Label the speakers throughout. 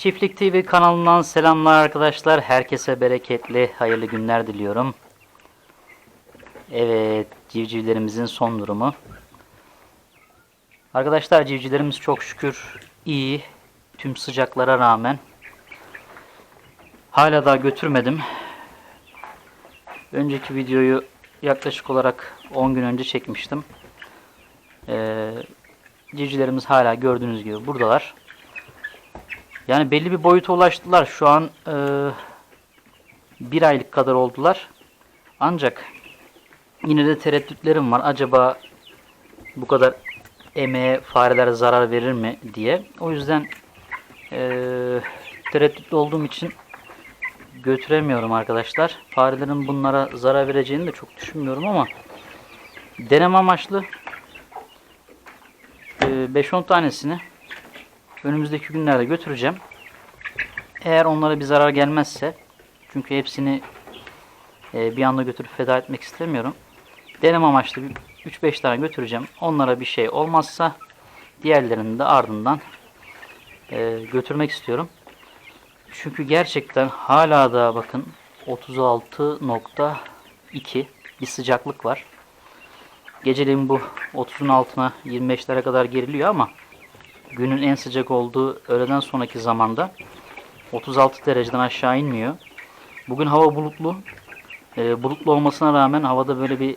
Speaker 1: Çiftlik TV kanalından selamlar arkadaşlar. Herkese bereketli, hayırlı günler diliyorum. Evet, civcivlerimizin son durumu. Arkadaşlar civcivlerimiz çok şükür iyi. Tüm sıcaklara rağmen. Hala daha götürmedim. Önceki videoyu yaklaşık olarak 10 gün önce çekmiştim. Ee, civcivlerimiz hala gördüğünüz gibi buradalar. Yani belli bir boyuta ulaştılar. Şu an e, bir aylık kadar oldular. Ancak yine de tereddütlerim var. Acaba bu kadar emeğe fareler zarar verir mi diye. O yüzden e, tereddütlü olduğum için götüremiyorum arkadaşlar. Farelerin bunlara zarar vereceğini de çok düşünmüyorum ama deneme amaçlı e, 5-10 tanesini önümüzdeki günlerde götüreceğim. Eğer onlara bir zarar gelmezse çünkü hepsini e, bir anda götürüp feda etmek istemiyorum. Deneme amaçlı 3-5 tane götüreceğim. Onlara bir şey olmazsa diğerlerini de ardından e, götürmek istiyorum. Çünkü gerçekten hala da bakın 36.2 bir sıcaklık var. Geceliğin bu 30'un altına 25'lere kadar geriliyor ama günün en sıcak olduğu öğleden sonraki zamanda 36 dereceden aşağı inmiyor. Bugün hava bulutlu. E, bulutlu olmasına rağmen havada böyle bir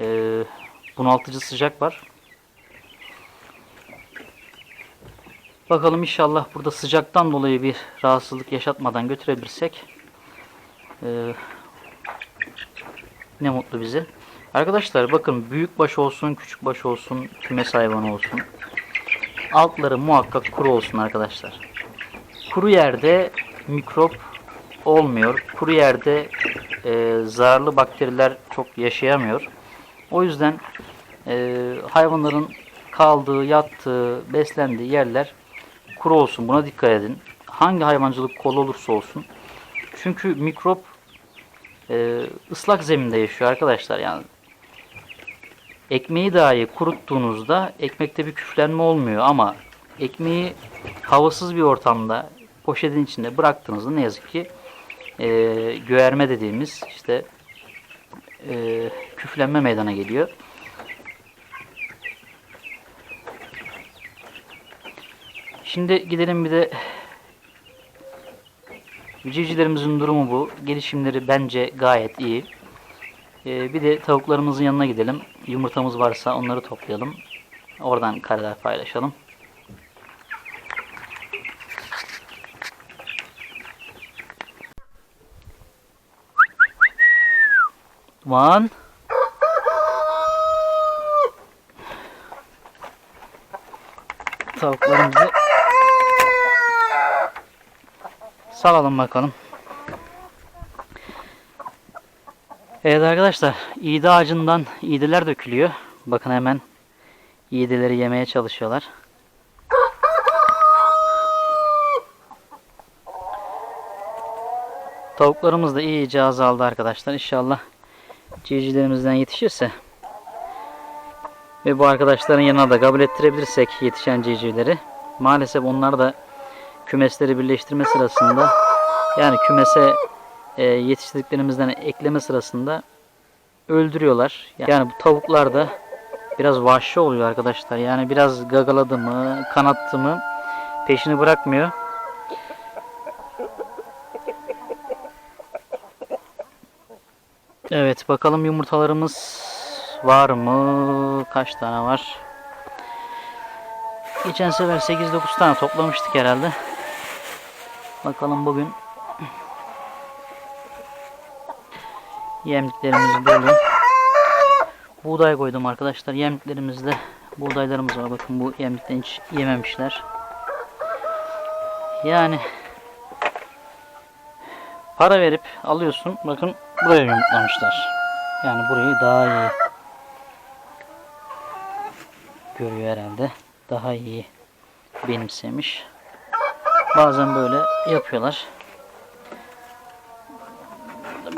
Speaker 1: e, bunaltıcı sıcak var. Bakalım inşallah burada sıcaktan dolayı bir rahatsızlık yaşatmadan götürebilirsek e, ne mutlu bize. Arkadaşlar bakın büyük baş olsun, küçük baş olsun, kümes hayvanı olsun. Altları muhakkak kuru olsun arkadaşlar. Kuru yerde mikrop olmuyor. Kuru yerde e, zararlı bakteriler çok yaşayamıyor. O yüzden e, hayvanların kaldığı, yattığı, beslendiği yerler kuru olsun. Buna dikkat edin. Hangi hayvancılık kolu olursa olsun. Çünkü mikrop e, ıslak zeminde yaşıyor arkadaşlar. Yani ekmeği dahi kuruttuğunuzda ekmekte bir küflenme olmuyor ama ekmeği havasız bir ortamda poşetin içinde bıraktığınızda ne yazık ki e, göğerme dediğimiz işte e, küflenme meydana geliyor. Şimdi gidelim bir de civcivlerimizin durumu bu. Gelişimleri bence gayet iyi. Ee, bir de tavuklarımızın yanına gidelim. Yumurtamız varsa onları toplayalım. Oradan kareler paylaşalım. One. Tavuklarımızı salalım bakalım. Evet arkadaşlar, iğde ağacından iğdeler dökülüyor. Bakın hemen iğdeleri yemeye çalışıyorlar. Tavuklarımız da iyice azaldı arkadaşlar. İnşallah civcivlerimizden yetişirse ve bu arkadaşların yanına da kabul ettirebilirsek yetişen civcivleri. Maalesef onlar da kümesleri birleştirme sırasında yani kümese e, yetiştirdiklerimizden ekleme sırasında öldürüyorlar. Yani bu tavuklar da biraz vahşi oluyor arkadaşlar. Yani biraz gagaladı mı, kanattı mı peşini bırakmıyor. Evet bakalım yumurtalarımız var mı? Kaç tane var? Geçen sefer 8-9 tane toplamıştık herhalde. Bakalım bugün Yemliklerimiz dolu. Buğday koydum arkadaşlar. Yemliklerimizde buğdaylarımız var. Bakın bu yemlikten hiç yememişler. Yani para verip alıyorsun. Bakın buraya yumurtlamışlar. Yani burayı daha iyi görüyor herhalde. Daha iyi benimsemiş. Bazen böyle yapıyorlar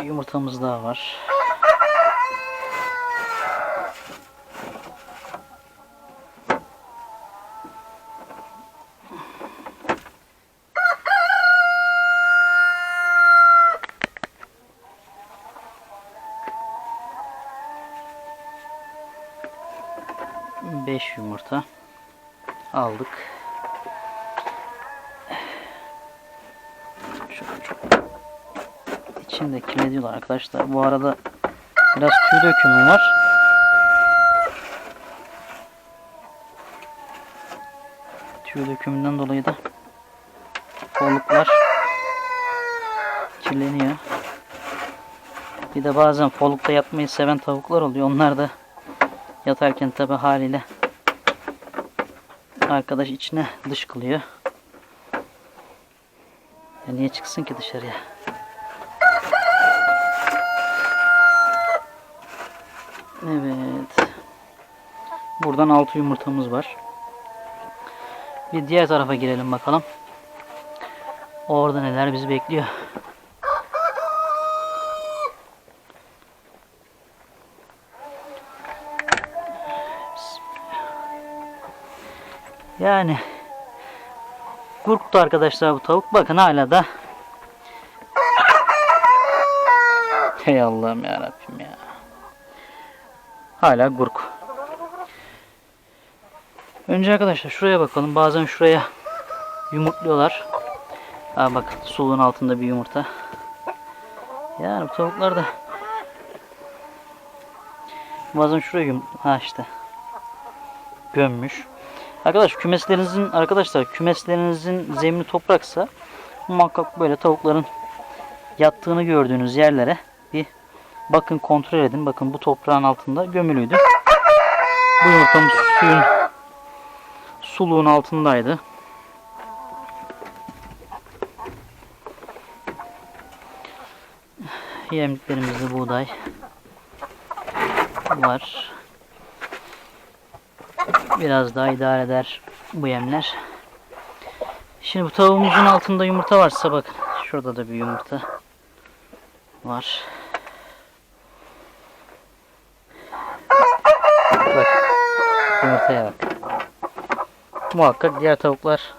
Speaker 1: yumurtamız daha var. Beş yumurta aldık. İçinde kirlediyorlar arkadaşlar. Bu arada biraz tüy dökümü var. Tüy dökümünden dolayı da foluklar kirleniyor. Bir de bazen folukta yatmayı seven tavuklar oluyor. Onlar da yatarken tabi haliyle arkadaş içine dışkılıyor. Ya niye çıksın ki dışarıya? Evet. Buradan 6 yumurtamız var. Bir diğer tarafa girelim bakalım. Orada neler bizi bekliyor. Yani Gurktu arkadaşlar bu tavuk. Bakın hala da Hey Allah'ım ya Rabbim ya. Hala gurk. Önce arkadaşlar şuraya bakalım. Bazen şuraya yumurtluyorlar. Aa bakın suluğun altında bir yumurta. Yani bu tavuklar da bazen şuraya yum ha işte gömmüş. Arkadaş kümeslerinizin arkadaşlar kümeslerinizin zemini topraksa muhakkak böyle tavukların yattığını gördüğünüz yerlere bakın kontrol edin. Bakın bu toprağın altında gömülüydü. Bu yumurtamız suyun suluğun altındaydı. Yemliklerimizde buğday var. Biraz daha idare eder bu yemler. Şimdi bu tavuğumuzun altında yumurta varsa bakın şurada da bir yumurta var. Yumurtaya bak. Muhakkak diğer tavuklar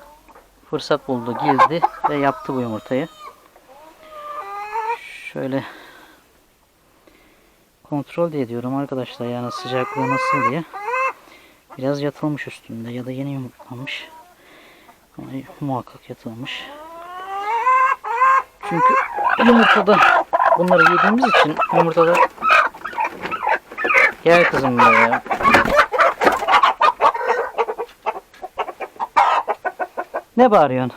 Speaker 1: fırsat buldu, girdi ve yaptı bu yumurtayı. Şöyle kontrol de ediyorum arkadaşlar yani sıcaklığı nasıl diye. Biraz yatılmış üstünde ya da yeni yumurtlamış. Ama muhakkak yatılmış. Çünkü yumurtada bunları yediğimiz için yumurtada Gel kızım buraya. Ne bağırıyorsun?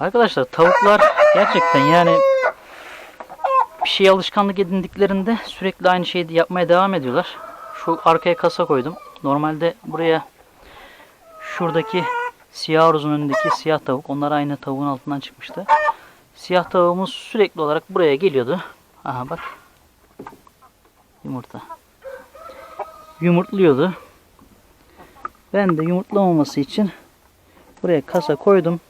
Speaker 1: Arkadaşlar tavuklar gerçekten yani bir şeye alışkanlık edindiklerinde sürekli aynı şeyi yapmaya devam ediyorlar. Şu arkaya kasa koydum. Normalde buraya şuradaki siyah aruzun önündeki siyah tavuk. Onlar aynı tavuğun altından çıkmıştı. Siyah tavuğumuz sürekli olarak buraya geliyordu. Aha bak. Yumurta. Yumurtluyordu. Ben de yumurtlamaması için buraya kasa koydum.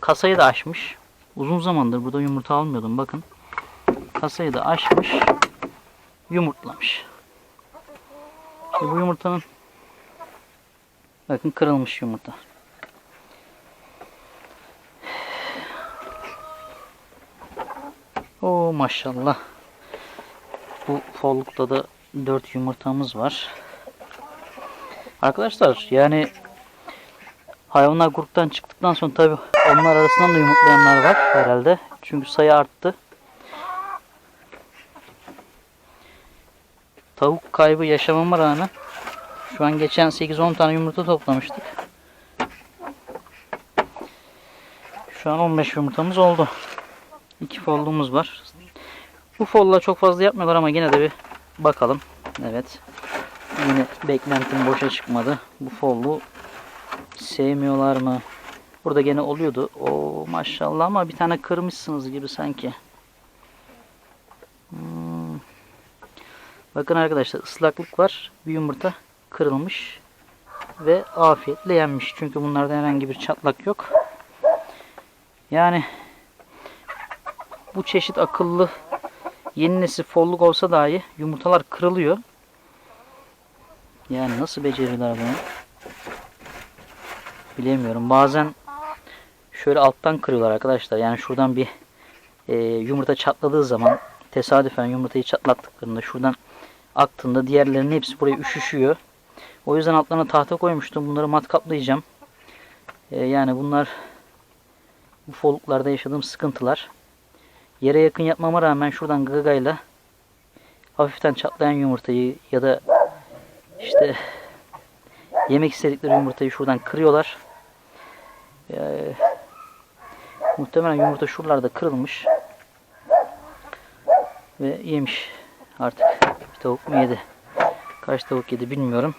Speaker 1: Kasayı da açmış. Uzun zamandır burada yumurta almıyordum. Bakın. Kasayı da açmış. Yumurtlamış. Şimdi bu yumurtanın bakın kırılmış yumurta. O maşallah. Bu follukta da 4 yumurtamız var. Arkadaşlar yani hayvanlar gruptan çıktıktan sonra tabi onlar arasından da yumurtlayanlar var herhalde. Çünkü sayı arttı. Tavuk kaybı yaşamama rağmen şu an geçen 8-10 tane yumurta toplamıştık. Şu an 15 yumurtamız oldu. 2 follumuz var. Bu folla çok fazla yapmıyorlar ama yine de bir bakalım. Evet. Yine beklentim boşa çıkmadı. Bu follu sevmiyorlar mı? Burada gene oluyordu. O maşallah ama bir tane kırmışsınız gibi sanki. Bakın arkadaşlar ıslaklık var. Bir yumurta kırılmış ve afiyetle yenmiş. Çünkü bunlarda herhangi bir çatlak yok. Yani bu çeşit akıllı Yeni nesil folluk olsa dahi yumurtalar kırılıyor. Yani nasıl becerirler bunu? Bilemiyorum. Bazen şöyle alttan kırıyorlar arkadaşlar. Yani şuradan bir e, yumurta çatladığı zaman tesadüfen yumurtayı çatlattıklarında şuradan aktığında diğerlerinin hepsi buraya üşüşüyor. O yüzden altlarına tahta koymuştum. Bunları matkaplayacağım. E, yani bunlar bu foluklarda yaşadığım sıkıntılar. Yere yakın yapmama rağmen şuradan gagayla hafiften çatlayan yumurtayı ya da işte yemek istedikleri yumurtayı şuradan kırıyorlar. Ee, muhtemelen yumurta şuralarda kırılmış ve yemiş artık tavuk mu yedi kaç tavuk yedi bilmiyorum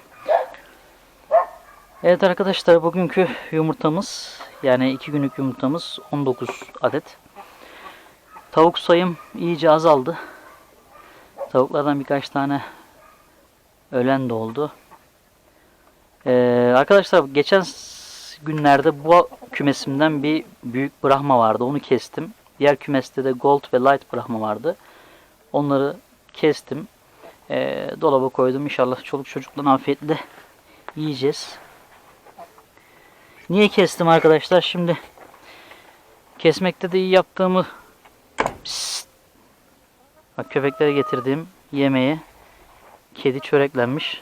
Speaker 1: evet arkadaşlar bugünkü yumurtamız yani 2 günlük yumurtamız 19 adet tavuk sayım iyice azaldı tavuklardan birkaç tane ölen de oldu ee, arkadaşlar geçen günlerde bu kümesimden bir büyük Brahma vardı. Onu kestim. Diğer kümeste de Gold ve Light Brahma vardı. Onları kestim. Ee, dolaba koydum. İnşallah çoluk çocukla afiyetle yiyeceğiz. Niye kestim arkadaşlar? Şimdi kesmekte de iyi yaptığımı Psst. Bak köpeklere getirdiğim yemeğe kedi çöreklenmiş.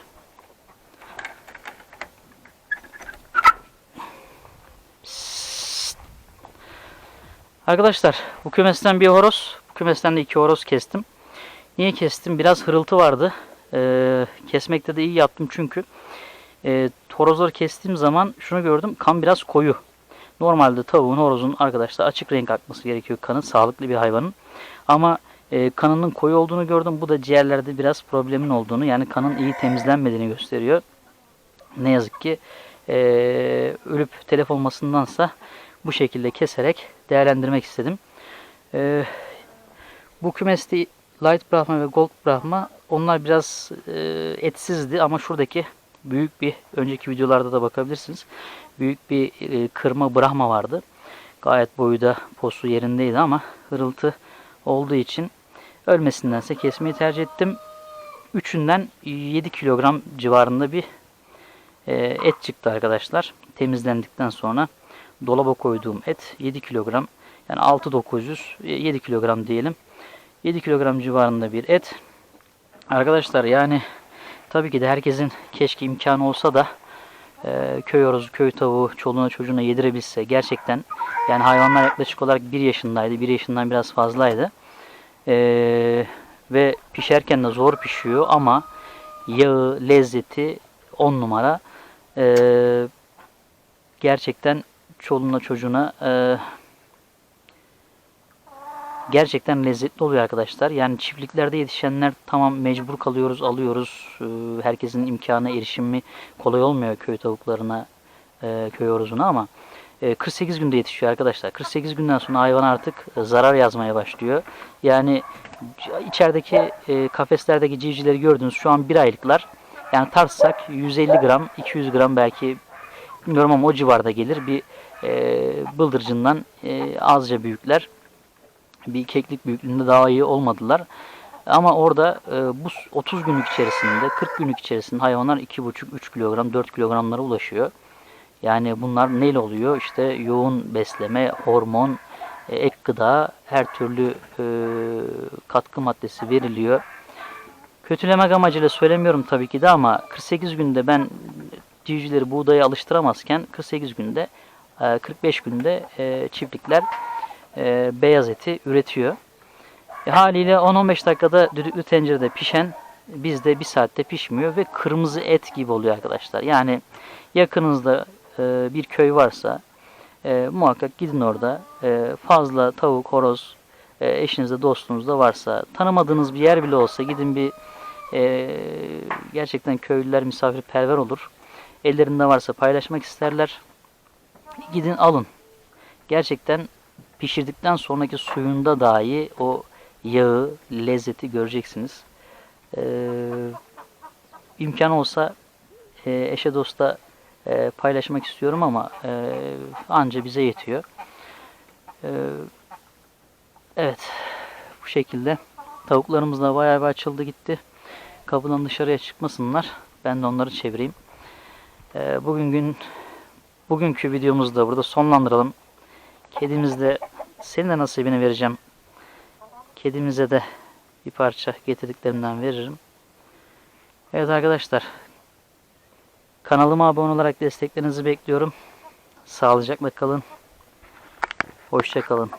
Speaker 1: Arkadaşlar bu kümesten bir horoz, bu kümesten de iki horoz kestim. Niye kestim? Biraz hırıltı vardı. Ee, kesmekte de iyi yaptım çünkü e, horozları kestiğim zaman şunu gördüm. Kan biraz koyu. Normalde tavuğun, horozun arkadaşlar açık renk akması gerekiyor kanın. Sağlıklı bir hayvanın. Ama e, kanının koyu olduğunu gördüm. Bu da ciğerlerde biraz problemin olduğunu yani kanın iyi temizlenmediğini gösteriyor. Ne yazık ki e, ölüp telef olmasındansa bu şekilde keserek değerlendirmek istedim. Ee, bu kümeste Light Brahma ve Gold Brahma onlar biraz e, etsizdi ama şuradaki büyük bir önceki videolarda da bakabilirsiniz. Büyük bir e, kırma Brahma vardı. Gayet boyu da posu yerindeydi ama hırıltı olduğu için ölmesindense kesmeyi tercih ettim. Üçünden 7 kilogram civarında bir e, et çıktı arkadaşlar. Temizlendikten sonra dolaba koyduğum et 7 kilogram yani 6900 7 kilogram diyelim 7 kilogram civarında bir et. Arkadaşlar yani tabii ki de herkesin keşke imkanı olsa da e, köy horozu köy tavuğu çoluğuna çocuğuna yedirebilse gerçekten yani hayvanlar yaklaşık olarak 1 yaşındaydı 1 yaşından biraz fazlaydı. E, ve pişerken de zor pişiyor ama yağı lezzeti 10 numara. E, gerçekten çoluğuna çocuğuna e, gerçekten lezzetli oluyor arkadaşlar. Yani çiftliklerde yetişenler tamam mecbur kalıyoruz, alıyoruz. E, herkesin imkanı, erişimi kolay olmuyor köy tavuklarına, e, köy horozuna ama e, 48 günde yetişiyor arkadaşlar. 48 günden sonra hayvan artık e, zarar yazmaya başlıyor. Yani içerideki e, kafeslerdeki civcivleri gördünüz şu an bir aylıklar. Yani tartsak 150 gram, 200 gram belki bilmiyorum ama o civarda gelir. Bir e, bıldırcından e, azca büyükler. Bir keklik büyüklüğünde daha iyi olmadılar. Ama orada e, bu 30 günlük içerisinde, 40 günlük içerisinde hayvanlar 2,5-3 kilogram, 4 kilogramlara ulaşıyor. Yani bunlar neyle oluyor? İşte yoğun besleme, hormon, e, ek gıda, her türlü e, katkı maddesi veriliyor. Kötülemek amacıyla söylemiyorum tabii ki de ama 48 günde ben civcivleri buğdaya alıştıramazken 48 günde 45 günde e, çiftlikler e, beyaz eti üretiyor. E, haliyle 10-15 dakikada düdüklü tencerede pişen bizde bir saatte pişmiyor ve kırmızı et gibi oluyor arkadaşlar. Yani yakınızda e, bir köy varsa e, muhakkak gidin orada e, fazla tavuk, horoz e, eşinizde dostunuzda varsa tanımadığınız bir yer bile olsa gidin bir e, gerçekten köylüler misafirperver olur. Ellerinde varsa paylaşmak isterler. Gidin alın. Gerçekten pişirdikten sonraki suyunda dahi o yağı, lezzeti göreceksiniz. Ee, imkan olsa e, eşe dosta e, paylaşmak istiyorum ama e, anca bize yetiyor. E, evet, bu şekilde Tavuklarımız da bayağı bir açıldı gitti. Kapıdan dışarıya çıkmasınlar. Ben de onları çevireyim. Ee, bugün gün bugünkü videomuzu da burada sonlandıralım. Kedimiz de senin de nasibini vereceğim. Kedimize de bir parça getirdiklerimden veririm. Evet arkadaşlar. Kanalıma abone olarak desteklerinizi bekliyorum. Sağlıcakla kalın. Hoşça kalın.